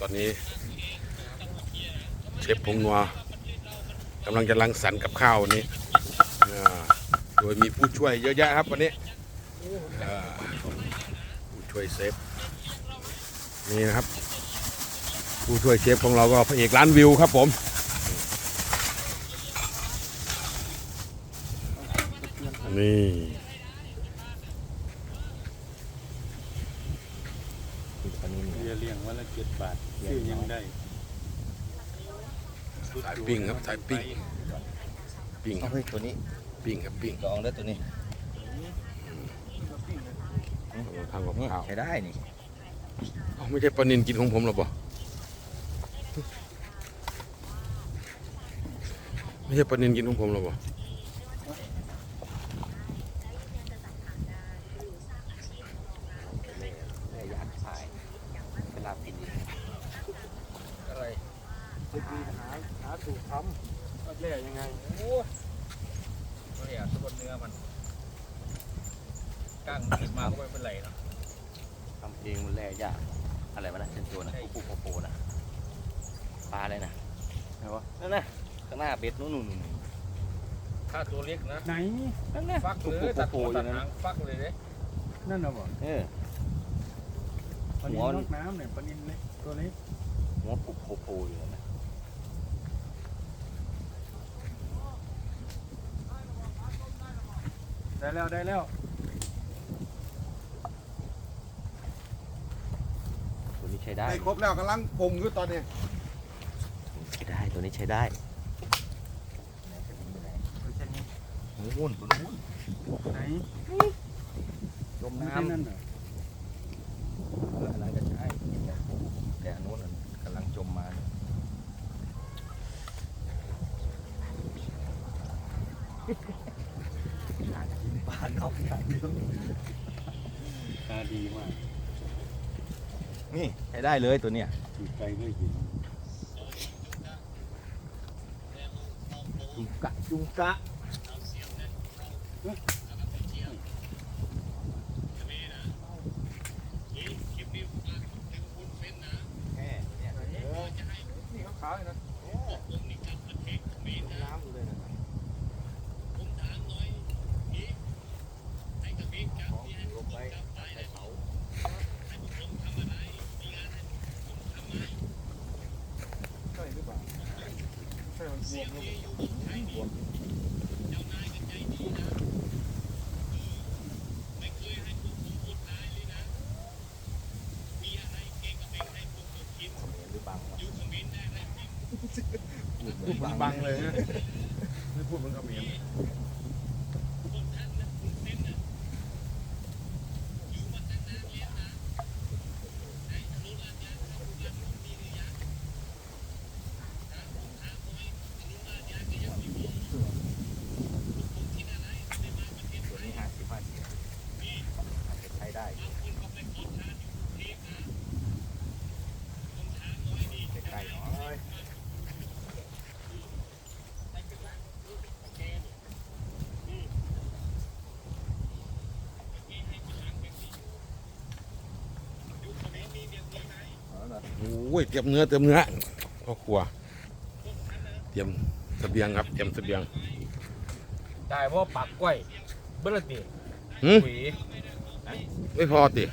ตอนนี้เชฟพงนัวกำลังจะรังสรรค์กับข้าววันนี้โดยมีผู้ช่วยเยอะแยะครับวันนี้ผู้ช่วยเชฟนี่นะครับ ผู้ช่วยเชฟของเราก็พระเอกร้านวิวครับผมนี่ เรียเลี้ยงวันละเจ็ดบาทซื้อยังได้สายปิ้งครับสายปิ้งปิ้งคเอารับเฮ้ยตัวนี้ปิ้งครับปิ้งลองได้ตัวนี้ทางกับข้าวใช้ได้นี่เอ้าไม่ใช่ปลานินกินของผมหรอปะไม่ใช่ปลานินกินของผมหรอปะ แม่ยานขายเป็นลาบกินดี อะไรจะดีหาหาถูกทำว่าแร่ยังไงโอ้เนี่ยทุกเนื้อมันก้างติดมาก็ไม่เป็นไรเนาะ ทำเองมันแร่ยากอะไรวะนะเชนตัวนะ ใช่ ปูปูโปโปนะป ลาอะไรนะไหนวะนั่นนะข้างหน้าเบ็ดนู่นนู่นนู่นถ้าตัวเล็กนะ ไหน นั่นนะฟักเลยตัดหัวตัดหางฟักเลยเด้นั่นน่ะบ่เออปลานิหันวนกน้ำเนี่ยปลานินเล็กตัวเล็กหัวปูโปโปอยู่นั่นนะได้แล้วได้แล้วตัวนี้ใช้ได้ ได้ครบแล้วกำลังปรุงอยู่ตอนนี้ใช้ ได้ตัวนี้ใช้ได้นู่นตัวนไหนจมน้ใช่นั่นเหรออออันนั้นก็ใช่แต่อันนู้นกำลังจมมาเนี่ยปลาเขาอย่างเดียวตาดีมาก นี่ใช้ได้เลยตัวเนี้ยอยู่ไกลไม่เห็น จุงกะจุงกะแม่เนี่ย นี่เขาขาวนะ น้ำอยู่เลยนะของ ลงไปใส่เสาใช่หรือเปล่าใช่มันบวมหรือเปล่าหรือบังวะบังเลยนะไม่พูดเหมันก็มีย ตัวนี้ห้าสิบห้าสิบอาจจะใช้ได้อยู่ใกล้ๆหน่อย โอ้ยเตรียมเนื้อเตรียมเนื้อพ่อครัว เตรียมเสบียงครับเตรียมเสบียงได้เพราะว่าปักกล้วยเบิ้ลตีหืมหวีไม่พอติ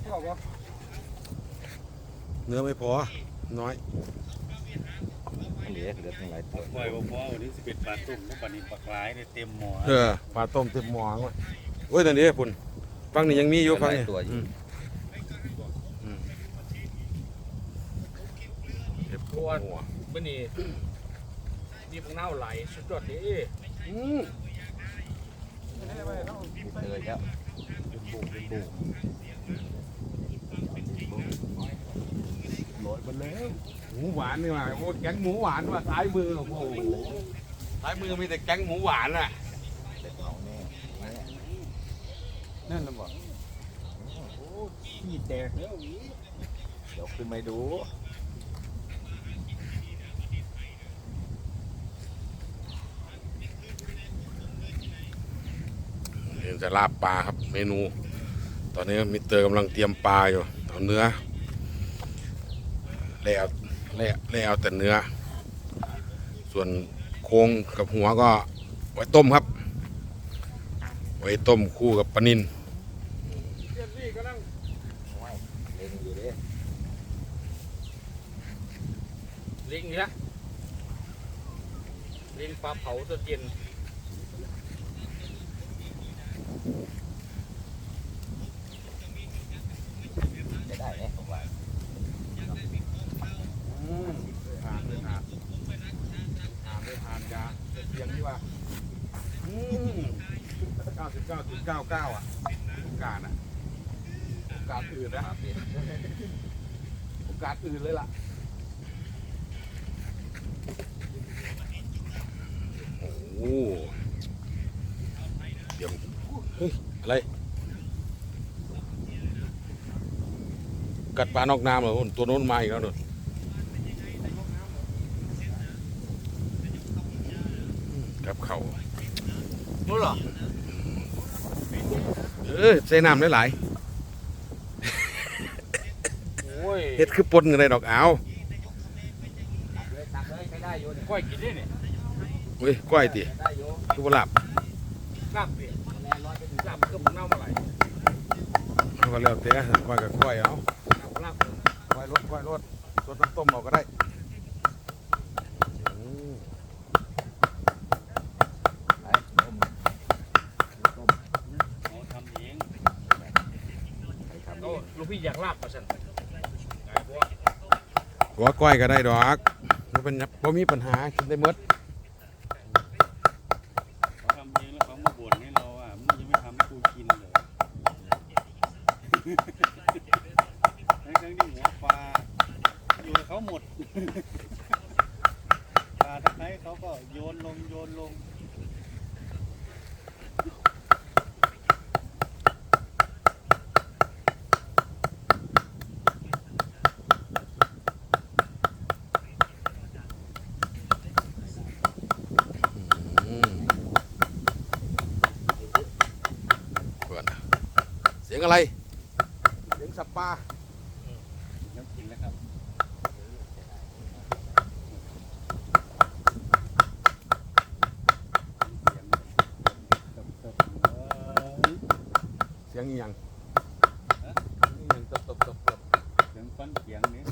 เขาบอกว่าเนื้อไม่พอ น้อยเหลือเหลือตั้งหลายตัวปล่อยบอกว่าวันนี้สิบเอ็ดบาทตุ้มแล้วปลานินปลากรายเนี่ยเต็มหม้อเออปลาต้มเต็มหม้อเลยโอ้ยตอนนี้ปุ่นฟังนี่ยังมีอยู่ฟังนี่อืมอื เก็บหัวเมื่อนี้มีพวกเน่าไหลสุดยอดดิอืมเลยแล้วเป็นบุกบุกโรยมาแล้วหมูหวานนี่ว่าโอ้แก๊งหมูหวานว่ะซ้ายมือโอ้โหซ้ายมือมีแต่แก๊งหมูหวานอะเด็ดเอาแน่แน่นั่นน่ะบ่ขี้แตกแล้วเดี๋ยวขึ้นมาดู เห็น จะลาบปลาครับเมนู ตอนนี้มิเตอร์กำลังเตรียมปลาอยู่เอาเนื้อแล้วแล้วแล้วแต่เนื้อ ส่วนโครงกับหัวก็ไว้ต้มครับ ไว้ต้มคู่กับปลานินเจ็ดนี่กำลังเล่นอยู่เด้ลิงนี่ละลิงปลาเผาตัวเย็น จะได้ไหมผมว่า อืมผ่านเลยผ่านผ่านเล ยผ่าเสียงที่ว่าอืมเก้าสิบเก้าจุดเก้าเก้าอะโอกาสอะโอกาสอื่นนะโอกาสอื่นเลยล่ะโอ้เดี๋ยวเฮ้ยอะไรกัดปลานอกน้ำเหรอตัวโน้นมาอีกแล้วนู่ กับเขารู้เหรอเออใส่น้ำหลายโอ้ยๆเฮ็ดคือปนกันเลยดอกเอาตักเลยตักเลยใช้ได้อยู่เนี่ยก้อยกินได้เนี่ยเว้ยก้อยติใช้ได้อยู่คือบ่หลับลาบดิแมนร้อยไปถึงลาบเครื่องมันเน่ามาไหลายเอาก็แล้วแต่ก้อยกับก้อยเอาลาบลาบก้อยรสก้อยรสสดน้ำต้มเอาก็ได้อืม ไปต้มต้ม เขาทำเอง ใครทำ โอ้ลูกพี่ อยากลาบมาสั่นไอ้บัวหัวก้อยก็ได้ดอกบ่เป็นบ่มีปัญหากินได้หมดเขาทำเองแล้วเขามาบ่นให้เราอะมึงจะไม่ทำให้กูกินเลยทั้งๆที่หัวปลาอยู่กับเขาหมด ปลาตะไคร้เขาก็โยนลงโยนลง อืมเปิดเสีย งอะไรเสียงสับปลาน้ำกินแล้วครับเสียงเติบเติบเอ้ยเสียงอีหยัง ฮะ อีหยังตบตบตบตบ เสียงฟันเสียงนี้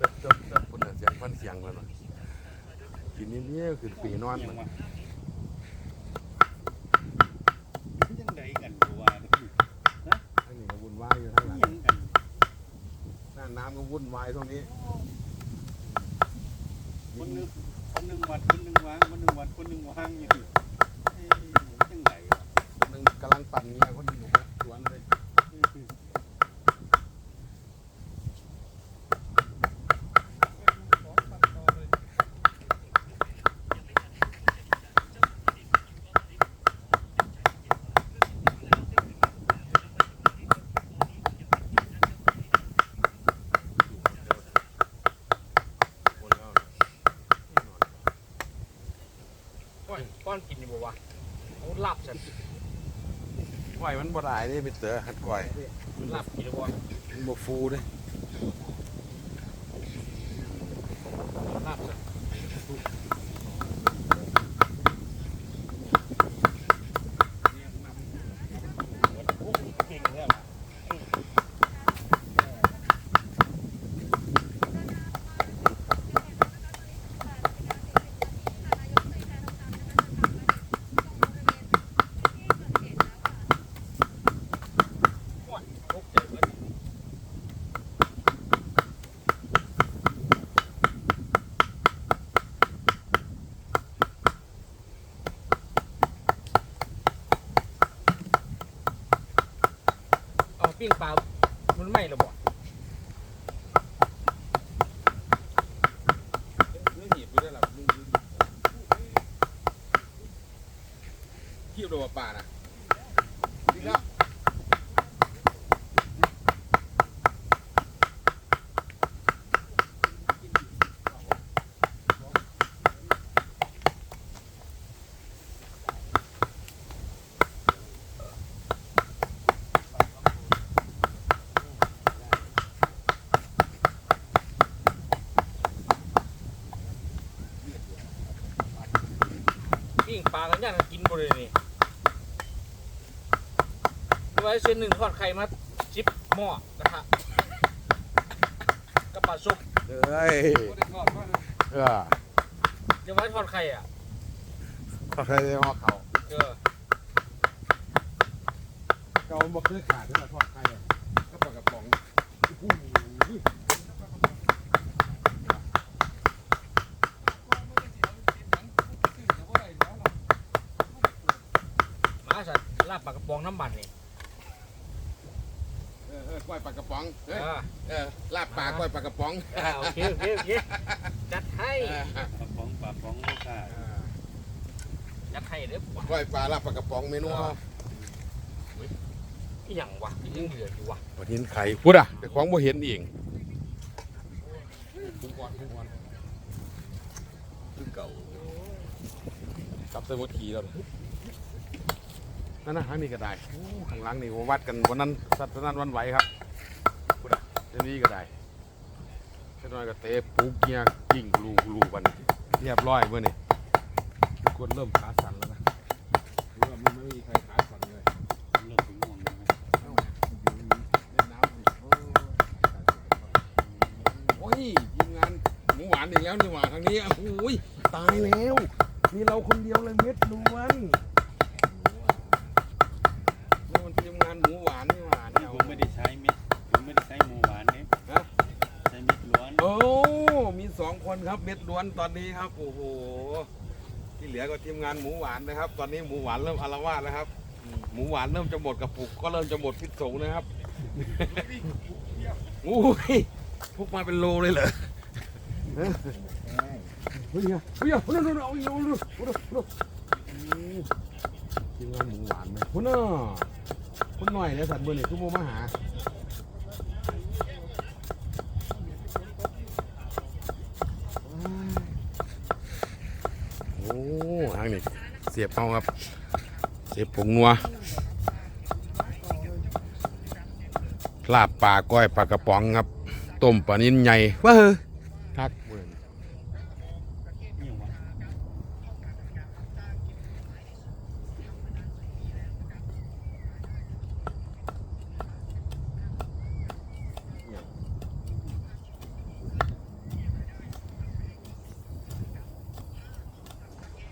ตบตบตบคนน่ะเสียงฟันเสียงแล้วเนาะกินนี้นี่คื อปีนอนยัมันงวะยังไงกันกูว่าเนี่ยทั้งนี้ก็วุ่นวายอยู่ทั้งหลังยังกันหน้าน้ำก็วุ่นวายตรงนี้คนหนึงคนหนึงวัดคนหนึงวางคนหนึงวัดคนหนึงวางอยู่เอ้ยยังไงวะคนหนึงกำลังปั่นเมียคนหนึงอยู่สวนเลย ก้อยก้อนกินนี่บ่วะเขาลาบสั่นก้อยมันบ่ได้นี่ไปเต๋อหัดก้อยลาบกินบ่มันบ่ฟูเด้ ลาบสั่นโอ้เก่งแล้ว ตกใจเบิด เอา ปิ้งปลามันไหม้หรือบ่เนื้อหีบอยู่าน่ะมึงคีบโดว่าป่านะ ปิ้งปลากันย่างกันกินบ่เลยนี่เอาไว้เส้นหนึ่งทอดไข่มาจิบหม้อกระทะกับปลาส้มเอ้ยบ่ได้ทอดมานะเออจะไว้ทอดไข่อะเขาเคยได้ห่อเขาเออเก่าบ่เคยขาดที่มาทอดไข่อะก็ปลากระป๋องโอ้โห มาสัตว์ลาบปลากระป๋ องน้ำมันนี่เออเออกล้วยปลากระป๋องเอเอ้ยอเออลาบปลากล้วยปลากระป๋องอ่าโอเคโอเคโอเคจัดให้เออปลาป๋องปลาป๋องลูกค้าเออจัดให้เด้อปะกล้วยปลาลาบปลากระป๋องเมนูเอาอีหยังวะยังเหลืออยู่วะวันนี้ไข่พูดอะไปของบ่เห็นเองคุ้มก่อนคุ้มก่อนคือเก่ากับเส้นวัดขี่แล้วนั่ นนะทางนี้ก็ได้โอ้ข้างหลังนี่ผมวัดกันวันนั้นสัตว์นั้นวันไหวครับพูดอะเส้นนี้ก็ได้เส้นน้อยก็เตะปูเกียร์กิ่งลูลูบัดนเรียบร้อยเมื่อนี่ทุกคนเริ่มขาสั่นแล้วนะคือว่ามันไม่มีใครขาสั่นเลยเลิกถึงง่วงเลยไหมเล่นน้ำสิโอ้โอ้ยทีมงานหมูหวานอีกแล้วนี่หว่าทางนี้โอ้ยตายแล้วมีเราคนเดียวเลยเม็ดล้วนนี่มันทีมงานหมูหวานนี่หว่า นี่ เนี่ย ผมไม่ได้ใช้เม็ดผมไม่ได้ใช้หมูหวานเนี่ย ฮะ ใช้เม็ดล้วน โอ้มี สองคนครับเม็ดล้วนตอนนี้ครับโอ้โหที่เหลือก็ทีมงานหมูหวานนะครับ ตอนนี้หมูหวานเริ่มอารวาสแล้วครับ หมูหวานเริ่มจะหมดกระปุกก็เริ่มจะหมดพิษสงนะครับโอ้ยพวกมาเป็นโลเลยเหรอเฮ้ยเฮ้ยเฮ้ยเอาดูดูเอาดูดูดูดูทีมงานหมูหวานไหมคุณน่ะคุณหน่อยเนี่ยสัตว์เบอร์นี่คือโมมาหาโอ้ทางนี้เสียบเอาครับ เสียบผงนัวลาบปลาก้อยปลากระป๋องครับ ต้มปลานิ้นใหญ่ว้าเฮ้ยทักเบิ่ง นี่หวะ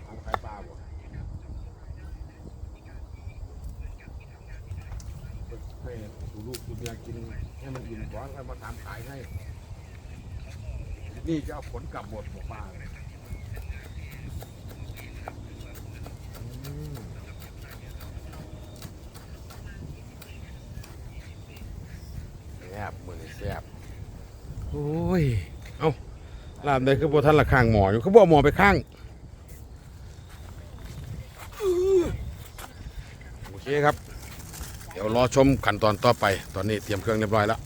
เอาไข่ปลาบ่ให้ ดูลูกกินให้มันอิ่มก่อนแล้วมาทำขายให้ นี่จะเอาผลกลับหมดบอกปลาเลยอืมแซ่บมือนแซ่บโอ้ย เอาลาบได้คือบ่ท่านละข้างหมออยู่เขาบอกหมอไปข้าง โอเคครับ เดี๋ยว รอชมขั้นตอนต่อไป ตอนนี้เตรียมเครื่องเรียบร้อยแล้ว